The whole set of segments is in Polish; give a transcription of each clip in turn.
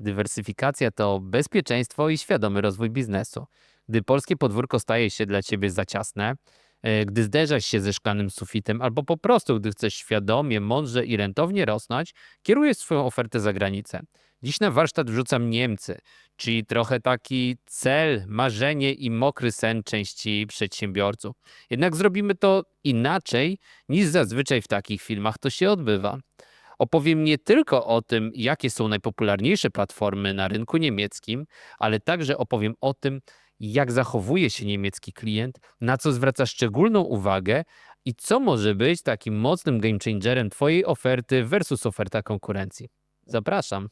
Dywersyfikacja to bezpieczeństwo i świadomy rozwój biznesu. Gdy polskie podwórko staje się dla ciebie za ciasne, e, gdy zderzasz się ze szklanym sufitem, albo po prostu gdy chcesz świadomie, mądrze i rentownie rosnąć, kierujesz swoją ofertę za granicę. Dziś na warsztat wrzucam Niemcy, czyli trochę taki cel, marzenie i mokry sen części przedsiębiorców. Jednak zrobimy to inaczej niż zazwyczaj w takich filmach to się odbywa. Opowiem nie tylko o tym, jakie są najpopularniejsze platformy na rynku niemieckim, ale także opowiem o tym, jak zachowuje się niemiecki klient, na co zwraca szczególną uwagę i co może być takim mocnym game changerem Twojej oferty versus oferta konkurencji. Zapraszam.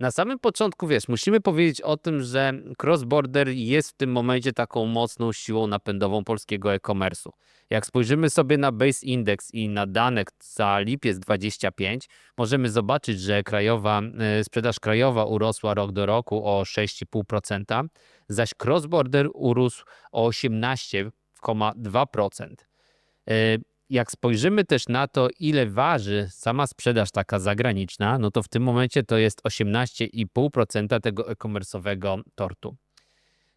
Na samym początku, wiesz, musimy powiedzieć o tym, że cross-border jest w tym momencie taką mocną siłą napędową polskiego e-commerce'u. Jak spojrzymy sobie na Base Index i na dane za lipiec 25, możemy zobaczyć, że krajowa, e, sprzedaż krajowa urosła rok do roku o 6,5%, zaś cross-border urósł o 18,2%. Jak spojrzymy też na to, ile waży sama sprzedaż taka zagraniczna, no to w tym momencie to jest 18,5% tego e-commerce'owego tortu.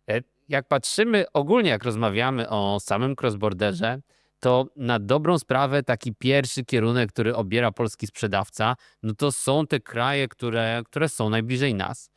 E, Jak patrzymy ogólnie, jak rozmawiamy o samym cross-borderze, to na dobrą sprawę taki pierwszy kierunek, który obiera polski sprzedawca, no to są te kraje, które, które są najbliżej nas.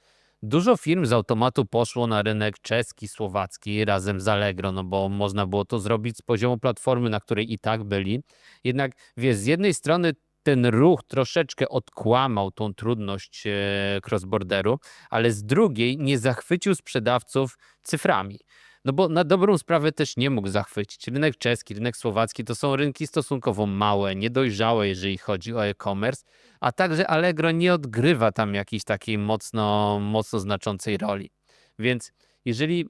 Dużo firm z automatu poszło na rynek czeski, słowacki razem z Allegro, no bo można było to zrobić z poziomu platformy, na której i tak byli. Jednak wiesz, z jednej strony ten ruch troszeczkę odkłamał tą trudność e, cross-borderu, ale z drugiej nie zachwycił sprzedawców cyframi. No bo na dobrą sprawę też nie mógł zachwycić. Rynek czeski, rynek słowacki to są rynki stosunkowo małe, niedojrzałe, jeżeli chodzi o e-commerce, a także Allegro nie odgrywa tam jakiejś takiej mocno, mocno znaczącej roli. Więc jeżeli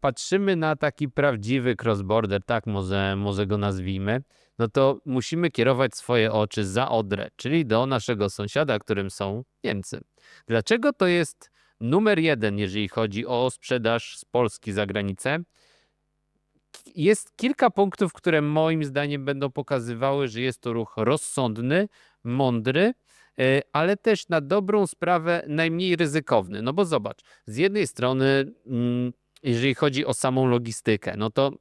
patrzymy na taki prawdziwy cross-border, tak może, może go nazwijmy, no to musimy kierować swoje oczy za Odrę, czyli do naszego sąsiada, którym są Niemcy. Dlaczego to jest numer jeden, jeżeli chodzi o sprzedaż z Polski za granicę? Jest kilka punktów, które moim zdaniem będą pokazywały, że jest to ruch rozsądny, mądry, ale też na dobrą sprawę najmniej ryzykowny. No bo zobacz, z jednej strony, mm, jeżeli chodzi o samą logistykę, no to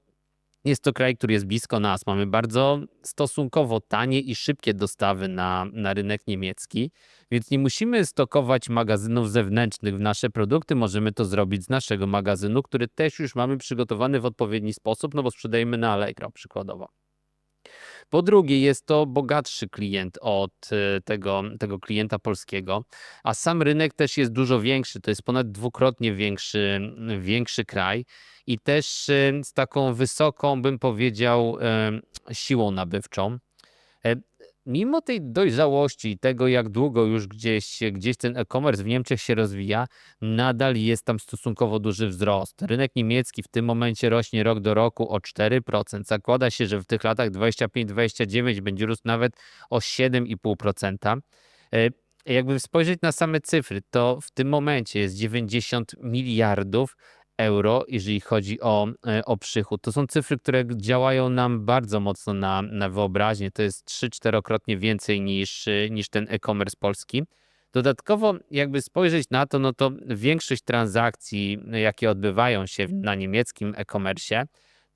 jest to kraj, który jest blisko nas. Mamy bardzo stosunkowo tanie i szybkie dostawy na, na rynek niemiecki, więc nie musimy stokować magazynów zewnętrznych w nasze produkty. Możemy to zrobić z naszego magazynu, który też już mamy przygotowany w odpowiedni sposób, no bo sprzedajemy na Allegro przykładowo. Po drugie, jest to bogatszy klient od e, tego, tego klienta polskiego, a sam rynek też jest dużo większy. To jest ponad dwukrotnie większy, większy kraj i też e, z taką wysoką, bym powiedział, e, siłą nabywczą. Mimo tej dojrzałości i tego, jak długo już gdzieś, gdzieś ten e-commerce w Niemczech się rozwija, nadal jest tam stosunkowo duży wzrost. Rynek niemiecki w tym momencie rośnie rok do roku o 4%. Zakłada się, że w tych latach 25-29 będzie rósł nawet o 7,5%. E, Jakby spojrzeć na same cyfry, to w tym momencie jest 90 miliardów euro, jeżeli chodzi o, e, o przychód. To są cyfry, które działają nam bardzo mocno na, na wyobraźnię. To jest 3-4krotnie więcej niż, e, niż ten e-commerce polski. Dodatkowo, jakby spojrzeć na to, no to większość transakcji, jakie odbywają się na niemieckim e-commerce,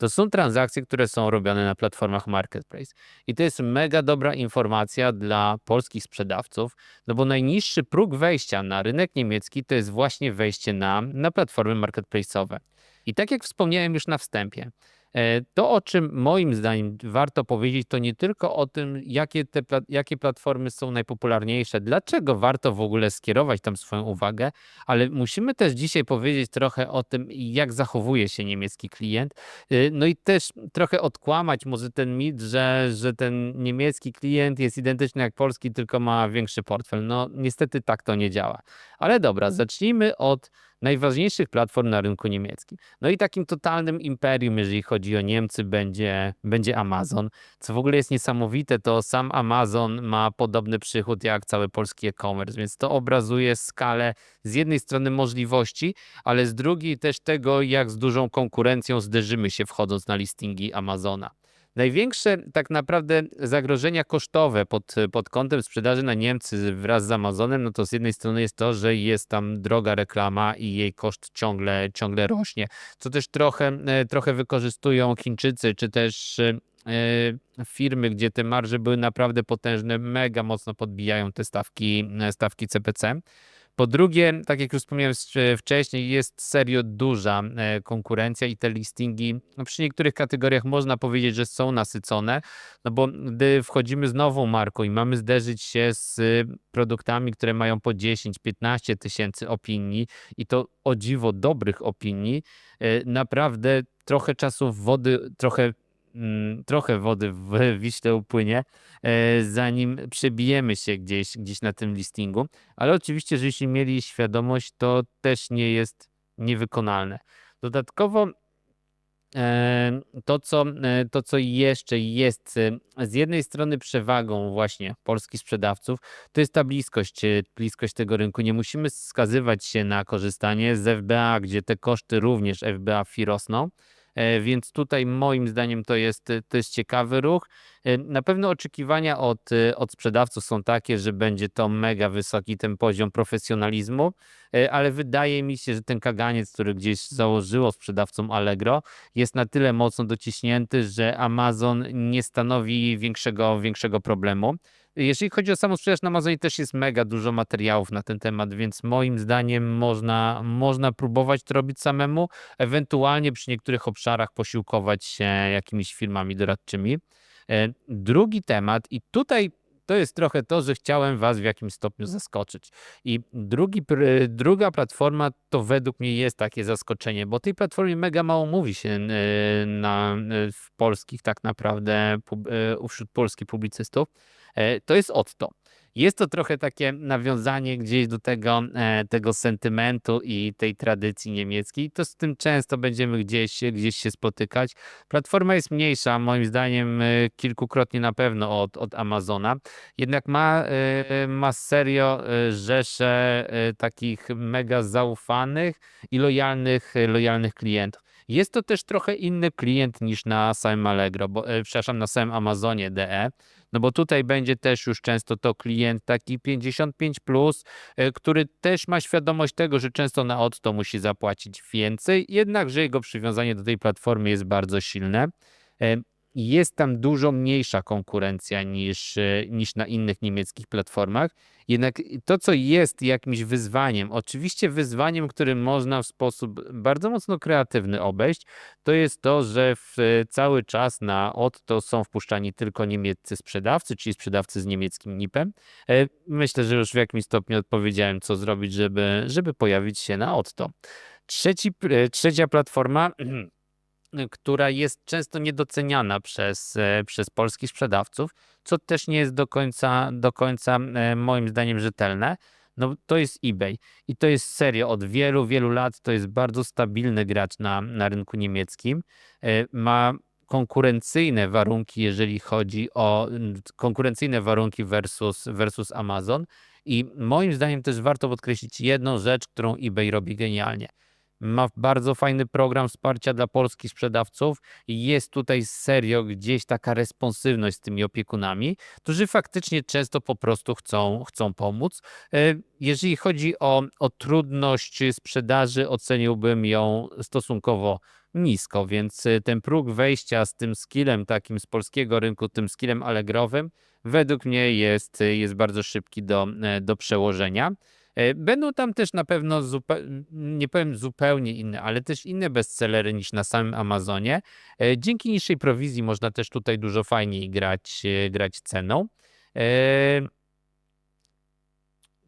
to są transakcje, które są robione na platformach marketplace. I to jest mega dobra informacja dla polskich sprzedawców, no bo najniższy próg wejścia na rynek niemiecki to jest właśnie wejście na, na platformy marketplace'owe. I tak jak wspomniałem już na wstępie, to o czym moim zdaniem warto powiedzieć, to nie tylko o tym, jakie, te, jakie platformy są najpopularniejsze, dlaczego warto w ogóle skierować tam swoją uwagę, ale musimy też dzisiaj powiedzieć trochę o tym, jak zachowuje się niemiecki klient. Y, No i też trochę odkłamać może ten mit, że, że ten niemiecki klient jest identyczny jak polski, tylko ma większy portfel. No niestety tak to nie działa. Ale dobra, zacznijmy od najważniejszych platform na rynku niemieckim. No i takim totalnym imperium, jeżeli chodzi o Niemcy, będzie, będzie Amazon. Co w ogóle jest niesamowite, to sam Amazon ma podobny przychód jak cały polski e-commerce, więc to obrazuje skalę z jednej strony możliwości, ale z drugiej też tego, jak z dużą konkurencją zderzymy się wchodząc na listingi Amazona. Największe tak naprawdę zagrożenia kosztowe pod, pod kątem sprzedaży na Niemcy wraz z Amazonem, no to z jednej strony jest to, że jest tam droga reklama i jej koszt ciągle, ciągle rośnie, co też trochę, e, trochę wykorzystują Chińczycy, czy też e, e, firmy, gdzie te marże były naprawdę potężne, mega mocno podbijają te stawki, stawki CPC. Po drugie, tak jak już wspomniałem wcześniej, jest serio duża e, konkurencja i te listingi no przy niektórych kategoriach można powiedzieć, że są nasycone, no bo gdy wchodzimy z nową marką i mamy zderzyć się z produktami, które mają po 10-15 tysięcy opinii i to o dziwo dobrych opinii, e, naprawdę trochę czasu wody, trochę trochę wody w Wiśle upłynie, e, zanim przebijemy się gdzieś, gdzieś na tym listingu. Ale oczywiście, że jeśli mieli świadomość, to też nie jest niewykonalne. Dodatkowo e, to co, e, to, co jeszcze jest z jednej strony przewagą właśnie polskich sprzedawców, to jest ta bliskość, bliskość tego rynku. Nie musimy skazywać się na korzystanie z FBA, gdzie te koszty również FBA FI rosną. E, więc tutaj moim zdaniem to jest, to jest ciekawy ruch. E, na pewno oczekiwania od, od sprzedawców są takie, że będzie to mega wysoki ten poziom profesjonalizmu, e, ale wydaje mi się, że ten kaganiec, który gdzieś założyło sprzedawcom Allegro, jest na tyle mocno dociśnięty, że Amazon nie stanowi większego, większego problemu. Jeżeli chodzi o samą sprzedaż na Amazonie, też jest mega dużo materiałów na ten temat, więc moim zdaniem można, można próbować to robić samemu, ewentualnie przy niektórych obszarach posiłkować się jakimiś firmami doradczymi. E, drugi temat, i tutaj to jest trochę to, że chciałem Was w jakimś stopniu zaskoczyć. I drugi, druga platforma to według mnie jest takie zaskoczenie, bo tej platformie mega mało mówi się e, na, e, w polskich tak naprawdę, wśród polskich publicystów. E, to jest Otto. Jest to trochę takie nawiązanie gdzieś do tego, e, tego sentymentu i tej tradycji niemieckiej. To z tym często będziemy gdzieś, gdzieś się spotykać. Platforma jest mniejsza, moim zdaniem e, kilkukrotnie na pewno od, od Amazona. Jednak ma, ma serio rzesze takich mega zaufanych i lojalnych, lojalnych klientów. Jest to też trochę inny klient niż na samym Allegro, bo, przepraszam, na samym Amazonie DE. No bo tutaj będzie też już często to klient taki 55, plus, e, który też ma świadomość tego, że często na Otto musi zapłacić więcej, jednakże jego przywiązanie do tej platformy jest bardzo silne. E, jest tam dużo mniejsza konkurencja niż, e, niż na innych niemieckich platformach. Jednak to, co jest jakimś wyzwaniem, oczywiście wyzwaniem, którym można w sposób bardzo mocno kreatywny obejść, to jest to, że w, cały czas na Otto są wpuszczani tylko niemieccy sprzedawcy, czyli sprzedawcy z niemieckim NIP-em. E, myślę, że już w jakimś stopniu odpowiedziałem, co zrobić, żeby, żeby pojawić się na Otto. Trzeci, e, trzecia platforma która jest często niedoceniana przez, e, przez polskich sprzedawców, co też nie jest do końca, do końca e, moim zdaniem rzetelne. No to jest eBay i to jest serio od wielu, wielu lat to jest bardzo stabilny gracz na, na rynku niemieckim. E, ma konkurencyjne warunki, jeżeli chodzi o konkurencyjne warunki versus, versus Amazon. I moim zdaniem też warto podkreślić jedną rzecz, którą eBay robi genialnie ma bardzo fajny program wsparcia dla polskich sprzedawców i jest tutaj serio gdzieś taka responsywność z tymi opiekunami, którzy faktycznie często po prostu chcą, chcą pomóc. E, jeżeli chodzi o, o trudność sprzedaży, oceniłbym ją stosunkowo nisko, więc e, ten próg wejścia z tym skillem takim z polskiego rynku, tym skillem allegrowym, według mnie jest, jest bardzo szybki do, e, do przełożenia. E, będą tam też na pewno, nie powiem zupełnie inne, ale też inne bestsellery niż na samym Amazonie. E, dzięki niższej prowizji można też tutaj dużo fajniej grać, e, grać ceną.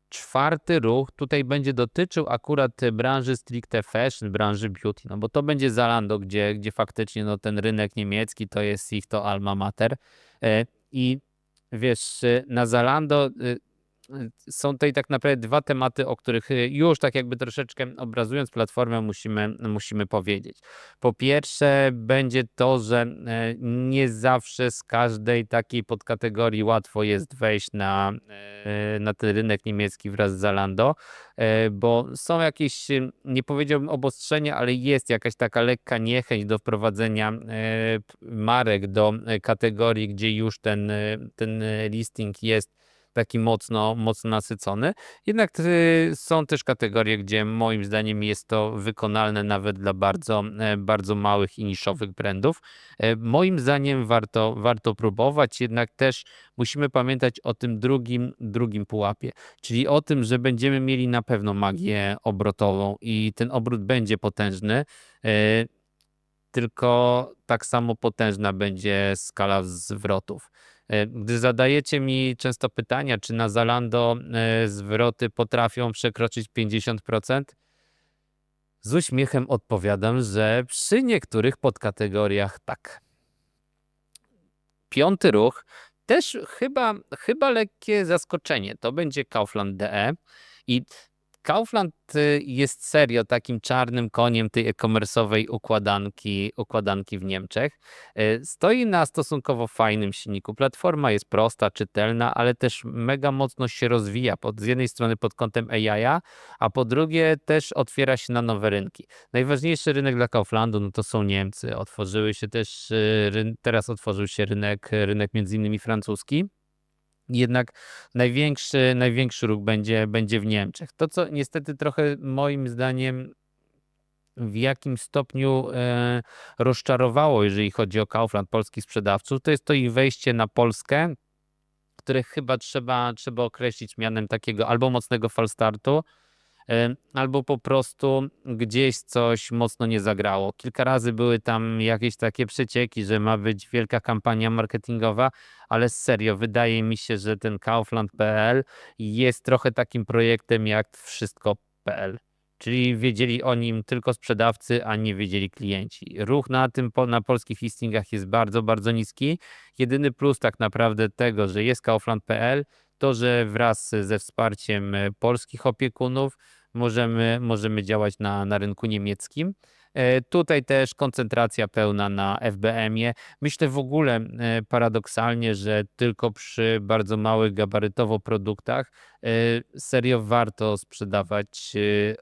Czwarty ruch tutaj będzie dotyczył akurat branży stricte fashion, branży beauty, no bo to będzie Zalando, gdzie, gdzie faktycznie no, ten rynek niemiecki to jest ich to alma mater. I wiesz, na Zalando są tutaj tak naprawdę dwa tematy, o których y, już tak jakby troszeczkę obrazując platformę musimy, musimy powiedzieć. Po pierwsze będzie to, że e, nie zawsze z każdej takiej podkategorii łatwo jest wejść na, e, na ten rynek niemiecki wraz z Zalando, e, bo są jakieś, nie powiedziałbym obostrzenia, ale jest jakaś taka lekka niechęć do wprowadzenia marek do kategorii, gdzie już ten, ten listing jest taki mocno, mocno nasycony. Jednak y, są też kategorie, gdzie moim zdaniem jest to wykonalne nawet dla bardzo, e, bardzo małych i niszowych brandów. E, moim zdaniem warto, warto próbować, jednak też musimy pamiętać o tym drugim, drugim pułapie, czyli o tym, że będziemy mieli na pewno magię obrotową i ten obrót będzie potężny e, tylko tak samo potężna będzie skala zwrotów. E, gdy zadajecie mi często pytania, czy na Zalando e, zwroty potrafią przekroczyć 50%, z uśmiechem odpowiadam, że przy niektórych podkategoriach tak. Piąty ruch, też chyba, chyba lekkie zaskoczenie. To będzie Kaufland.de i Kaufland y, jest serio takim czarnym koniem tej e-commerce'owej układanki, układanki w Niemczech. Y, stoi na stosunkowo fajnym silniku. Platforma jest prosta, czytelna, ale też mega mocno się rozwija. Pod, z jednej strony pod kątem AI, a po drugie też otwiera się na nowe rynki. Najważniejszy rynek dla Kauflandu no to są Niemcy. Otworzyły się też, y, teraz otworzył się rynek, rynek między innymi francuski. Jednak największy, największy ruch będzie, będzie w Niemczech. To, co niestety trochę moim zdaniem w jakim stopniu e, rozczarowało, jeżeli chodzi o Kaufland polskich sprzedawców, to jest to ich wejście na Polskę, które chyba trzeba, trzeba określić mianem takiego albo mocnego falstartu, albo po prostu gdzieś coś mocno nie zagrało. Kilka razy były tam jakieś takie przecieki, że ma być wielka kampania marketingowa, ale serio, wydaje mi się, że ten Kaufland.pl jest trochę takim projektem jak wszystko.pl. Czyli wiedzieli o nim tylko sprzedawcy, a nie wiedzieli klienci. Ruch na tym na polskich listingach jest bardzo, bardzo niski. Jedyny plus tak naprawdę tego, że jest Kaufland.pl, to, że wraz ze wsparciem e, polskich opiekunów możemy, możemy działać na, na rynku niemieckim. E, tutaj też koncentracja pełna na FBM-ie. Myślę w ogóle e, paradoksalnie, że tylko przy bardzo małych gabarytowo produktach serio warto sprzedawać,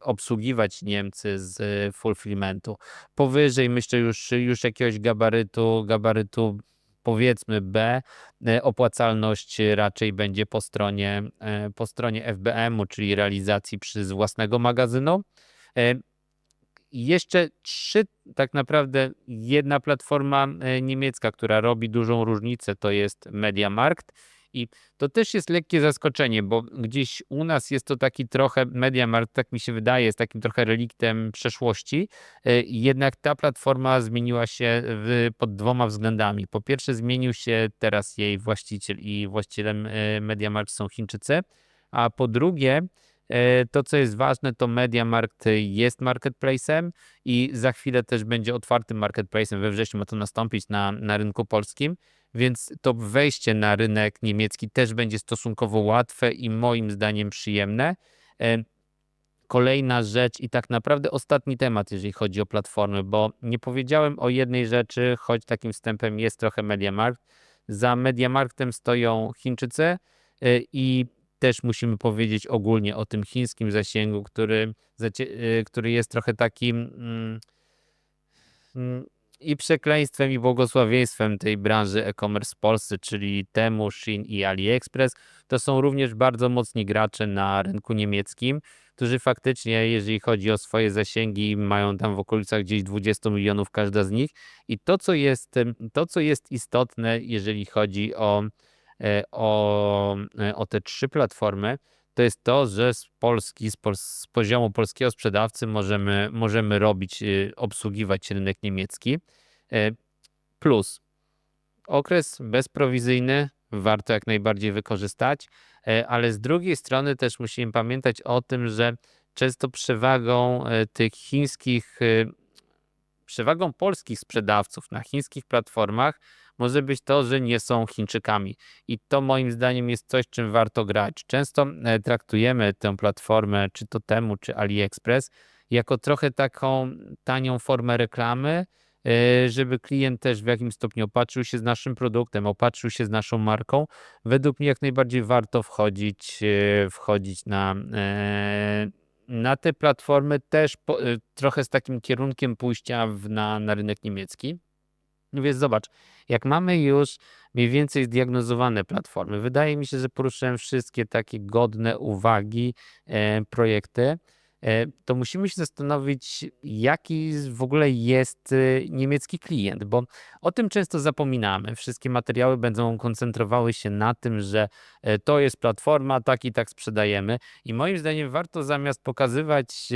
obsługiwać Niemcy z fulfillmentu. Powyżej myślę już, już jakiegoś gabarytu, gabarytu powiedzmy B, e, opłacalność raczej będzie po stronie, e, po stronie FBM-u, czyli realizacji przez własnego magazynu. E, jeszcze trzy, tak naprawdę jedna platforma niemiecka, która robi dużą różnicę, to jest MediaMarkt i to też jest lekkie zaskoczenie, bo gdzieś u nas jest to taki trochę, MediaMarkt, tak mi się wydaje, jest takim trochę reliktem przeszłości. E, jednak ta platforma zmieniła się w, pod dwoma względami. Po pierwsze, zmienił się teraz jej właściciel i właścicielem e, MediaMarkt są Chińczycy, a po drugie, to, co jest ważne, to MediaMarkt jest marketplacem i za chwilę też będzie otwartym marketplacem. We wrześniu ma to nastąpić na, na rynku polskim więc to wejście na rynek niemiecki też będzie stosunkowo łatwe i moim zdaniem przyjemne. E, kolejna rzecz i tak naprawdę ostatni temat, jeżeli chodzi o platformy, bo nie powiedziałem o jednej rzeczy, choć takim wstępem jest trochę MediaMarkt. Za MediaMarktem stoją Chińczycy e, i też musimy powiedzieć ogólnie o tym chińskim zasięgu, który, e, który jest trochę takim. Mm, mm, i przekleństwem i błogosławieństwem tej branży e-commerce w Polsce, czyli Temu, Shein i AliExpress, to są również bardzo mocni gracze na rynku niemieckim, którzy faktycznie, jeżeli chodzi o swoje zasięgi, mają tam w okolicach gdzieś 20 milionów każda z nich. I to, co jest, to, co jest istotne, jeżeli chodzi o, o, e, o te trzy platformy, to jest to, że z Polski, z, pol z poziomu polskiego sprzedawcy możemy, możemy robić, y, obsługiwać rynek niemiecki. E, plus okres bezprowizyjny warto jak najbardziej wykorzystać, e, ale z drugiej strony też musimy pamiętać o tym, że często przewagą e, tych chińskich, przewagą polskich sprzedawców na chińskich platformach może być to, że nie są Chińczykami. I to moim zdaniem jest coś, czym warto grać. Często e, traktujemy tę platformę, czy to Temu, czy AliExpress, jako trochę taką tanią formę reklamy, e, żeby klient też w jakimś stopniu opatrzył się z naszym produktem, opatrzył się z naszą marką. Według mnie jak najbardziej warto wchodzić, e, wchodzić na, na te platformy też po, trochę z takim kierunkiem pójścia w, na, na rynek niemiecki. Więc zobacz, jak mamy już mniej więcej zdiagnozowane platformy, wydaje mi się, że poruszyłem wszystkie takie godne uwagi e, projekty. E, to musimy się zastanowić, jaki w ogóle jest e, niemiecki klient, bo o tym często zapominamy. Wszystkie materiały będą koncentrowały się na tym, że e, to jest platforma, tak i tak sprzedajemy. I moim zdaniem warto zamiast pokazywać,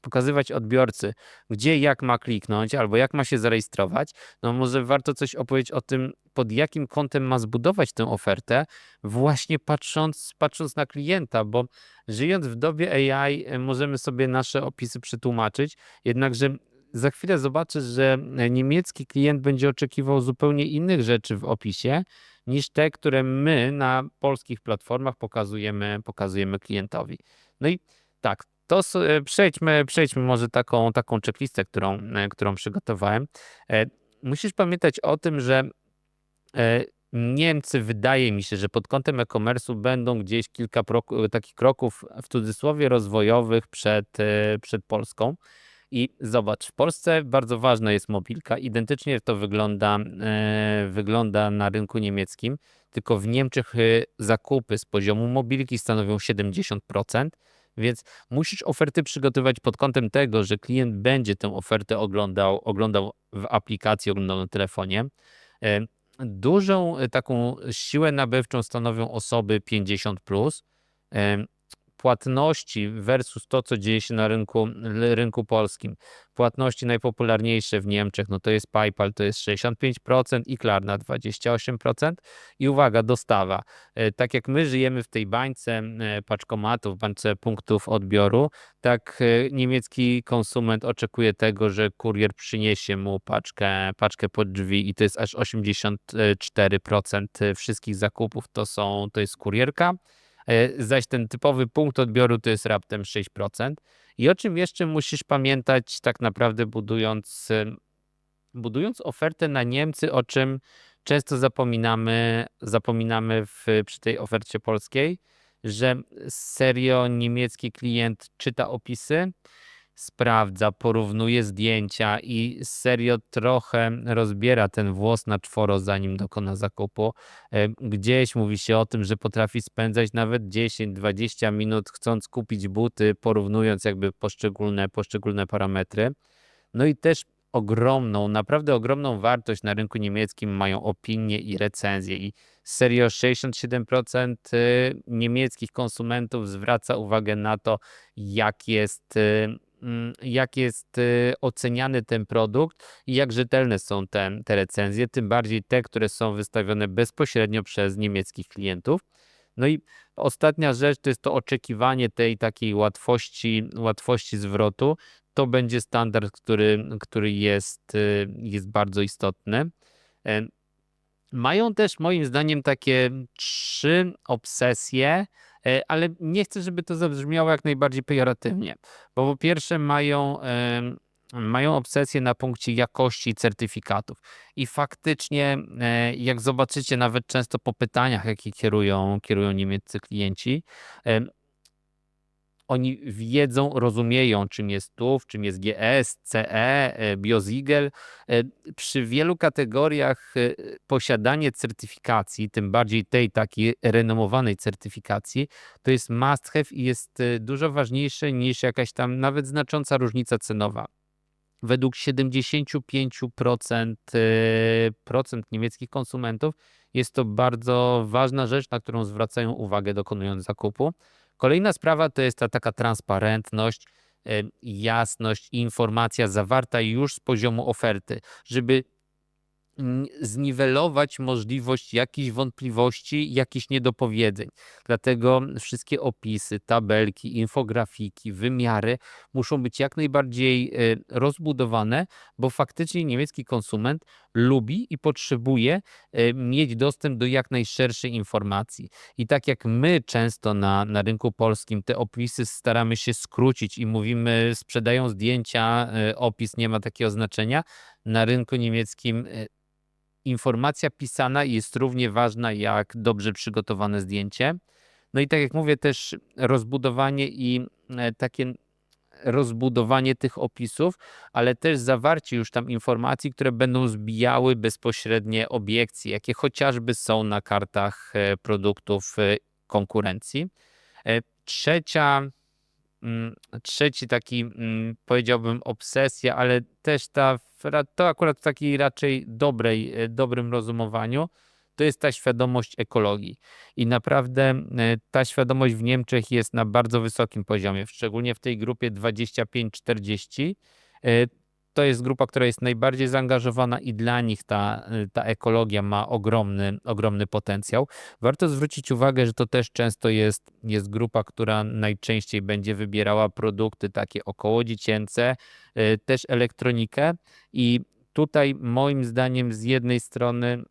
pokazywać odbiorcy, gdzie jak ma kliknąć albo jak ma się zarejestrować, no może warto coś opowiedzieć o tym, pod jakim kątem ma zbudować tę ofertę, właśnie patrząc, patrząc na klienta, bo żyjąc w dobie AI e, możemy sobie nasze opisy przetłumaczyć, jednakże za chwilę zobaczę, że e, niemiecki klient będzie oczekiwał zupełnie innych rzeczy w opisie niż te, które my na polskich platformach pokazujemy, pokazujemy klientowi. No i tak, to e, przejdźmy, przejdźmy może taką, taką checklistę, którą, którą przygotowałem. Musisz pamiętać o tym, że Niemcy wydaje mi się, że pod kątem e-commerce'u będą gdzieś kilka takich kroków w cudzysłowie rozwojowych przed, e, przed Polską. I zobacz, w Polsce bardzo ważna jest mobilka. Identycznie to wygląda, e, wygląda na rynku niemieckim, tylko w Niemczech zakupy z poziomu mobilki stanowią 70%, więc musisz oferty przygotować pod kątem tego, że klient będzie tę ofertę oglądał, oglądał w aplikacji, oglądał na telefonie. Dużą e, taką siłę nabywczą stanowią osoby 50 plus. Płatności versus to, co dzieje się na rynku, rynku polskim. Płatności najpopularniejsze w Niemczech, no to jest PayPal, to jest 65% i Klarna 28%. I uwaga, dostawa. E, tak jak my żyjemy w tej bańce e, paczkomatów, bańce punktów odbioru, tak e, niemiecki konsument oczekuje tego, że kurier przyniesie mu paczkę, paczkę pod drzwi i to jest aż 84% wszystkich zakupów to są, to jest kurierka. Zaś ten typowy punkt odbioru to jest raptem 6%. I o czym jeszcze musisz pamiętać, tak naprawdę budując, budując ofertę na Niemcy, o czym często zapominamy, zapominamy w, przy tej ofercie polskiej, że serio niemiecki klient czyta opisy, sprawdza, porównuje zdjęcia i serio trochę rozbiera ten włos na czworo, zanim dokona zakupu. E, gdzieś mówi się o tym, że potrafi spędzać nawet 10-20 minut chcąc kupić buty, porównując jakby poszczególne, poszczególne parametry. No i też ogromną, naprawdę ogromną wartość na rynku niemieckim mają opinie i recenzje i serio 67% y, niemieckich konsumentów zwraca uwagę na to, jak jest Mm, jak jest y, oceniany ten produkt i jak rzetelne są te, te recenzje, tym bardziej te, które są wystawione bezpośrednio przez niemieckich klientów. No i ostatnia rzecz to jest to oczekiwanie tej takiej łatwości, łatwości zwrotu. To będzie standard, który, który jest, y, jest bardzo istotny. E, mają też moim zdaniem takie trzy obsesje, ale nie chcę, żeby to zabrzmiało jak najbardziej pejoratywnie, bo po pierwsze mają, mają obsesję na punkcie jakości certyfikatów i faktycznie e, jak zobaczycie nawet często po pytaniach, jakie kierują, kierują niemieccy klienci, oni wiedzą, rozumieją, czym jest TUF, czym jest GS, CE, e, BioZiegel. E, przy wielu kategoriach e, posiadanie certyfikacji, tym bardziej tej takiej renomowanej certyfikacji, to jest must have i jest dużo ważniejsze niż jakaś tam nawet znacząca różnica cenowa. Według 75% procent niemieckich konsumentów jest to bardzo ważna rzecz, na którą zwracają uwagę dokonując zakupu. Kolejna sprawa to jest ta taka transparentność, jasność i informacja zawarta już z poziomu oferty, żeby zniwelować możliwość jakichś wątpliwości, jakichś niedopowiedzeń. Dlatego wszystkie opisy, tabelki, infografiki, wymiary muszą być jak najbardziej e, rozbudowane, bo faktycznie niemiecki konsument lubi i potrzebuje e, mieć dostęp do jak najszerszej informacji. I tak jak my często na, na rynku polskim te opisy staramy się skrócić i mówimy, sprzedają zdjęcia, e, opis nie ma takiego znaczenia, na rynku niemieckim e, informacja pisana jest równie ważna jak dobrze przygotowane zdjęcie. No i tak jak mówię, też rozbudowanie i takie rozbudowanie tych opisów, ale też zawarcie już tam informacji, które będą zbijały bezpośrednie obiekcje, jakie chociażby są na kartach e, produktów e, konkurencji. E, trzecia, mm, trzeci taki mm, powiedziałbym obsesja, ale też ta, to akurat w takiej raczej dobrej, dobrym rozumowaniu, to jest ta świadomość ekologii. I naprawdę e, ta świadomość w Niemczech jest na bardzo wysokim poziomie, szczególnie w tej grupie 25-40. E, to jest grupa, która jest najbardziej zaangażowana i dla nich ta, e, ta ekologia ma ogromny, ogromny potencjał. Warto zwrócić uwagę, że to też często jest, jest grupa, która najczęściej będzie wybierała produkty takie około dziecięce, też elektronikę i tutaj moim zdaniem z jednej strony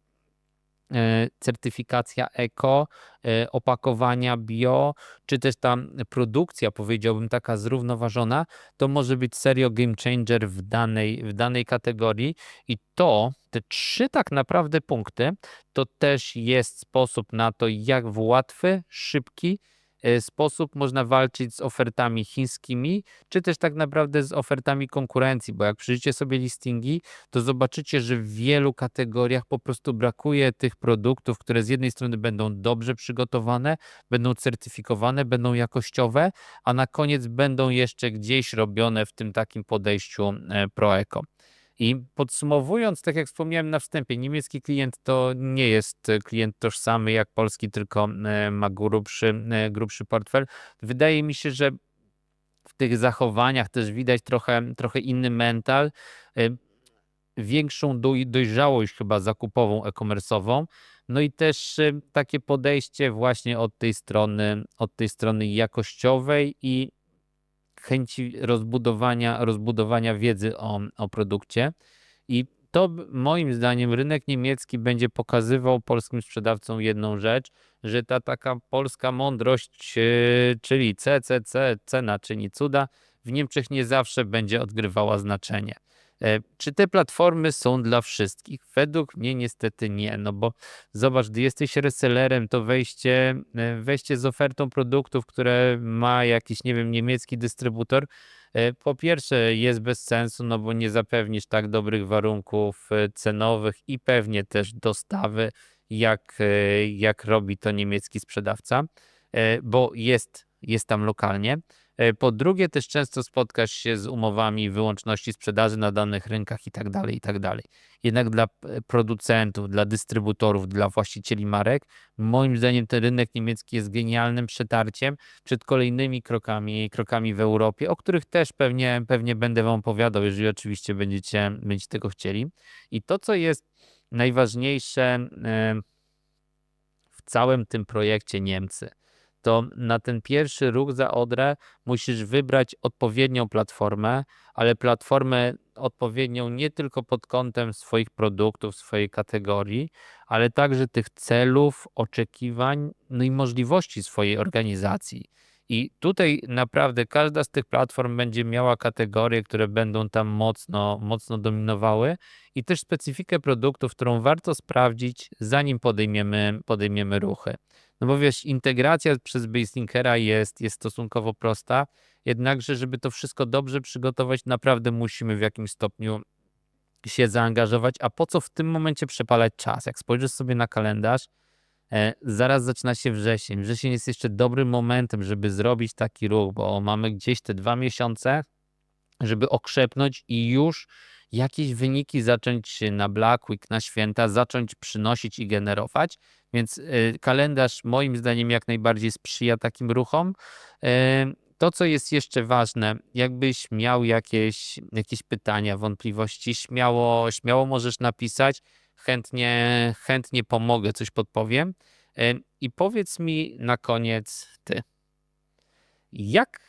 certyfikacja eko, e, opakowania bio, czy też ta produkcja, powiedziałbym, taka zrównoważona, to może być serio game changer w danej, w danej kategorii. I to, te trzy tak naprawdę punkty, to też jest sposób na to, jak w łatwy, szybki, E, sposób można walczyć z ofertami chińskimi, czy też tak naprawdę z ofertami konkurencji, bo jak przyjrzycie sobie listingi, to zobaczycie, że w wielu kategoriach po prostu brakuje tych produktów, które z jednej strony będą dobrze przygotowane, będą certyfikowane, będą jakościowe, a na koniec będą jeszcze gdzieś robione w tym takim podejściu e, pro-eko. I podsumowując, tak jak wspomniałem na wstępie, niemiecki klient to nie jest klient tożsamy jak polski, tylko e, ma grubszy, e, grubszy portfel. Wydaje mi się, że w tych zachowaniach też widać trochę, trochę inny mental, e, większą dojrzałość chyba zakupową, e-commerce'ową. No i też takie podejście właśnie od tej strony, od tej strony jakościowej i chęci rozbudowania, rozbudowania wiedzy o, o produkcie. I to moim zdaniem rynek niemiecki będzie pokazywał polskim sprzedawcom jedną rzecz, że ta taka polska mądrość, e, czyli CCC, cena czyni cuda, w Niemczech nie zawsze będzie odgrywała znaczenie. E, czy te platformy są dla wszystkich? Według mnie niestety nie, no bo zobacz, gdy jesteś resellerem, to wejście, e, wejście z ofertą produktów, które ma jakiś, nie wiem, niemiecki dystrybutor, e, po pierwsze jest bez sensu, no bo nie zapewnisz tak dobrych warunków cenowych i pewnie też dostawy, jak, jak robi to niemiecki sprzedawca, bo jest, jest tam lokalnie. E, po drugie, też często spotkasz się z umowami wyłączności sprzedaży na danych rynkach i tak dalej, i tak dalej. Jednak dla producentów, dla dystrybutorów, dla właścicieli marek, moim zdaniem ten rynek niemiecki jest genialnym przetarciem przed kolejnymi krokami, krokami w Europie, o których też pewnie, pewnie będę Wam opowiadał, jeżeli oczywiście będziecie, będziecie tego chcieli. I to, co jest najważniejsze e, w całym tym projekcie Niemcy – to na ten pierwszy ruch za Odrę musisz wybrać odpowiednią platformę, ale platformę odpowiednią nie tylko pod kątem swoich produktów, swojej kategorii, ale także tych celów, oczekiwań, no i możliwości swojej organizacji. I tutaj naprawdę każda z tych platform będzie miała kategorie, które będą tam mocno, mocno dominowały i też specyfikę produktów, którą warto sprawdzić, zanim podejmiemy, podejmiemy ruchy. No bo wiesz, integracja przez Baselinkera jest, jest stosunkowo prosta, jednakże, żeby to wszystko dobrze przygotować, naprawdę musimy w jakimś stopniu się zaangażować. A po co w tym momencie przepalać czas? Jak spojrzysz sobie na kalendarz, e, zaraz zaczyna się wrzesień. Wrzesień jest jeszcze dobrym momentem, żeby zrobić taki ruch, bo mamy gdzieś te dwa miesiące, żeby okrzepnąć i już jakieś wyniki zacząć na Black Week, na święta, zacząć przynosić i generować. Więc y, kalendarz moim zdaniem jak najbardziej sprzyja takim ruchom. Y, to, co jest jeszcze ważne, jakbyś miał jakieś, jakieś pytania, wątpliwości, śmiało, śmiało możesz napisać. chętnie, chętnie pomogę, coś podpowiem. E, I powiedz mi na koniec ty, jak,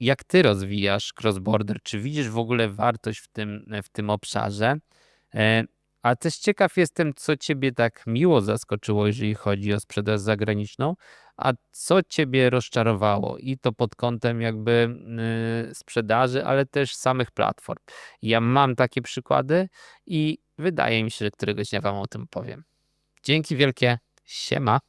jak ty rozwijasz cross-border? Czy widzisz w ogóle wartość w tym, w tym obszarze? A też ciekaw jestem, co ciebie tak miło zaskoczyło, jeżeli chodzi o sprzedaż zagraniczną, a co ciebie rozczarowało i to pod kątem jakby y, sprzedaży, ale też samych platform. Ja mam takie przykłady i wydaje mi się, że któregoś dnia wam o tym powiem. Dzięki wielkie. Siema.